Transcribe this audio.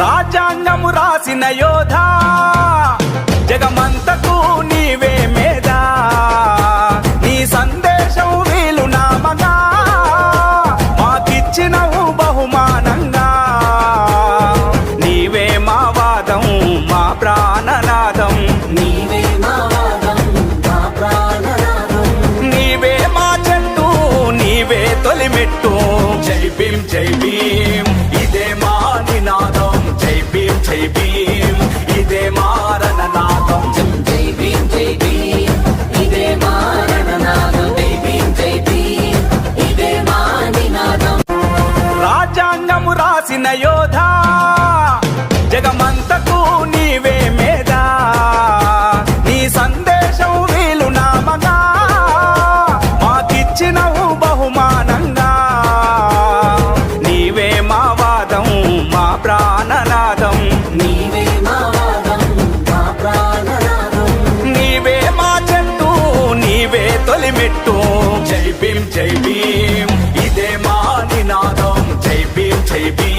రాజ్యాంగము రాసిన యోధా. జగమంతకు నీవే మేధా. నీ సందేశం వీలు నామగా మాకిచ్చినవు బహుమానంగా. నీవే మా వాదం మా ప్రాణనాదం. నీవే మా వాదం మా ప్రాణనాదం. నీవే మా చెట్టు నీవే తొలిమెట్టు. జై భీం జై భీం ప్రాణ యోధ జగమంతకు నీవే మేధ. నీ సందేశం వీలు నామగా మాకిచ్చినవు బహుమానంగా. నీవే మా వాదం మా ప్రాణనాదం. నీవే మా వాదం మా ప్రాణనాదం. నీవే మా చెట్టు నీవే తొలిమెట్టు. జై భీం జై భీం ఇదే మా నినాదం. జై భీం జై భీం